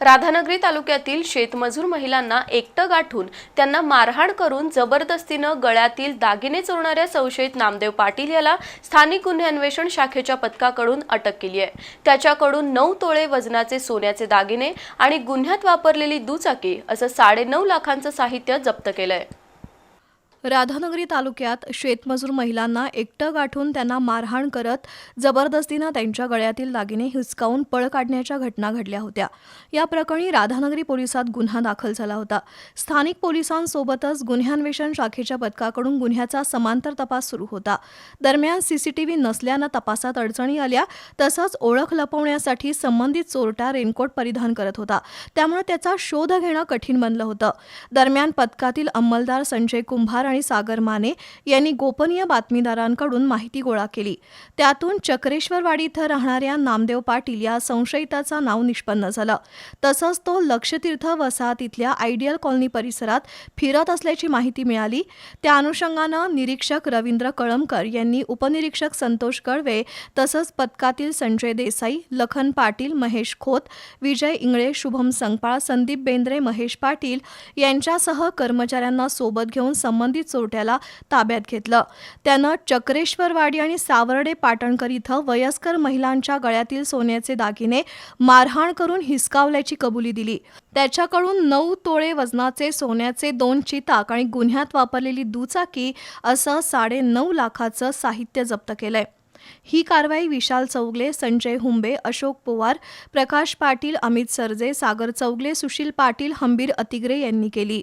राधानगरी तालुक्यातील शेतमजूर महिलांना एकटं गाठून त्यांना मारहाण करून जबरदस्तीनं गळ्यातील दागिने चोरणाऱ्या संशयित नामदेव पाटील याला स्थानिक गुन्हे अन्वेषण शाखेच्या पथकाकडून अटक केली आहे. त्याच्याकडून नऊ तोळे वजनाचे सोन्याचे दागिने आणि गुन्ह्यात वापरलेली दुचाकी असं साडेनऊ लाखांचं साहित्य जप्त केलंय. राधानगरी तालुक्यात शेतमजूर महिलांना एकटं गाठून त्यांना मारहाण करत जबरदस्तीनं त्यांच्या गळ्यातील दागिने हिसकावून पळ काढण्याच्या घटना घडल्या होत्या. या प्रकरणी राधानगरी पोलिसात गुन्हा दाखल झाला होता. स्थानिक पोलिसांसोबतच गुन्ह्यान्वेषण शाखेच्या पथकाकडून गुन्ह्याचा समांतर तपास सुरू होता. दरम्यान सीसीटीव्ही नसल्यानं तपासात अडचणी आल्या तसंच ओळख लपवण्यासाठी संबंधित चोरटा रेनकोट परिधान करत होता. त्यामुळे त्याचा शोध घेणं कठीण बनलं होतं. दरम्यान पथकातील अंमलदार संजय कुंभार आणि सागर माने यांनी गोपनीय बातमीदारांकडून माहिती गोळा केली. त्यातून चक्रेश्वरवाडी इथं राहणाऱ्या नामदेव पाटील या संशयिताचं नाव निष्पन्न झालं. तसंच तो लक्षतीर्थ वसाहतीतल्या आयडियल कॉलनी परिसरात फिरत असल्याची माहिती मिळाली. त्या अनुषंगानं निरीक्षक रवींद्र कळमकर यांनी उपनिरीक्षक संतोष कळवे तसंच पथकातील संजय देसाई लखन पाटील महेश खोत विजय इंगळे शुभम संगपाळ संदीप बेंद्रे महेश पाटील यांच्यासह कर्मचाऱ्यांना सोबत घेऊन संबंधित चोरट्याला ताब्यात घेतलं. त्यानं चक्रेश्वरवाडी आणि सावर्डे पाटणकर इथं वयस्कर महिलांच्या गळ्यातील सोन्याचे दागिने मारहाण करून हिसकावल्याची कबुली दिली. त्याच्याकडून नऊ तोळे वजनाचे सोन्याचे दोन चिताक आणि गुन्ह्यात वापरलेली दुचाकी असं साडे नऊ लाखाचं साहित्य जप्त केलंय. ही कारवाई विशाल चौगले संजय हुंबे अशोक पवार प्रकाश पाटील अमित सरजे सागर चौगले सुशील पाटील हंबीर अतिग्रे यांनी केली.